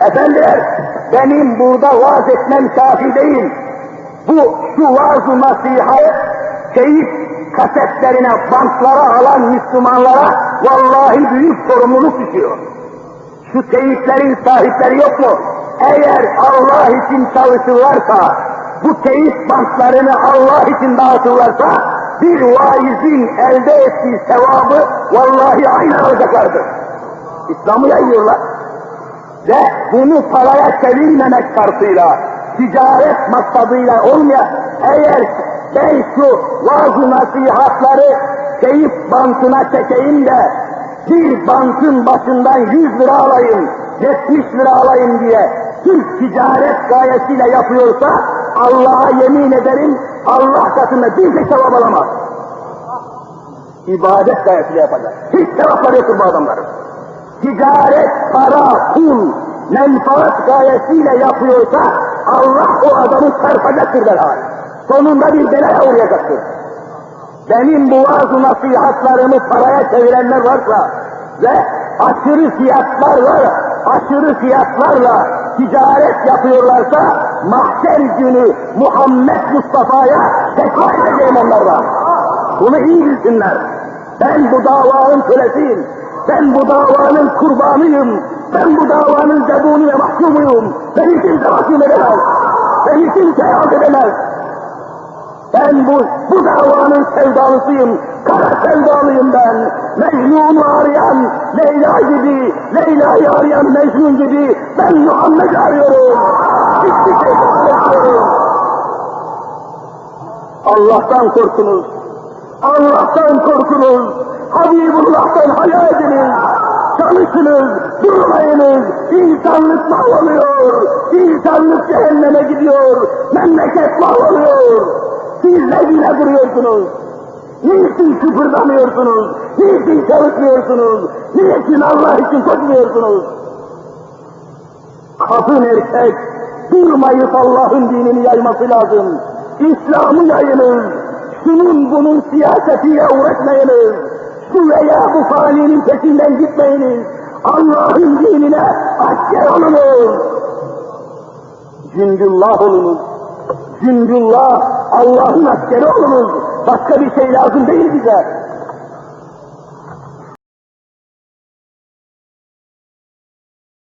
Efendiler, benim burada vaaz etmem kafi değil. Bu şu vaaz-ı nasihat, keyif kasetlerine, bantlara alan Müslümanlara vallahi büyük sorumluluk düşüyor. Şu teyitlerin sahipleri yok mu? Eğer Allah için çalışırlarsa, bu teyit bantlarını Allah için dağıtırlarsa, bir vaizin elde ettiği sevabı vallahi aynı alacaklardır. İslam'ı yayıyorlar. Ve bunu paraya çevirmemek şartıyla, ticaret maksadıyla olmayan, eğer ben şu vaaz nasihatları teyip bantına çekeyim de bir bantın başından 100 lira alayım, 70 lira alayım diye Türk ticaret gayesiyle yapıyorsa Allah'a yemin ederim Allah katında bir tek sevap alamaz. İbadet gayesiyle yapacak. Hiç sevapları yoktur bu adamların. Ticaret, para, pul, menfaat gayesiyle yapıyorsa Allah o adamı çarpacaktır derhal. Sonunda bir belaya uğrayacaktır. Benim bu vaaz nasihatlarımı paraya çevirenler varsa ve aşırı fiyatlarla, aşırı fiyatlarla ticaret yapıyorlarsa mahşer günü Muhammed Mustafa'ya tekrar edeceğim onlardan. Bunu iyi bilsinler. Ben bu davanın kölesiyim. Ben bu davanın kurbanıyım. Ben bu davanın zebunu ve mahkumuyum. Beni kimse mahkum edemez. Beni kimse yaz edemez. Ben bu, bu davanın sevdalısıyım. Kara sevdalıyım ben. Mecnun'u arayan Leyla gibi, Leyla'yı arayan Mecnun gibi ben Muhammed'i arıyorum. Hiçbir şey bekliyorum. Allah'tan korkunuz. Allah'tan korkunuz. Habibullah'tan hayal ediniz. Çalışınız, durmayınız. İnsanlık mahvoluyor. İnsanlık cehenneme gidiyor. Memleket mahvoluyor. Siz ne bile duruyorsunuz? Niçin kıpırdamıyorsunuz? Niçin çalışmıyorsunuz? Niçin Allah için koşmuyorsunuz? Kadın erkek durmayıp Allah'ın dinini yayması lazım. İslam'ı yayınız. Şunun bunun siyasetiyle uğraşmayınız. Şu veya bu faninin peşinden gitmeyiniz. Allah'ın dinine asker olunuz. Cündullah olunuz. Cündullah Allah'ın askeri olunuz. Başka bir şey lazım değil bize.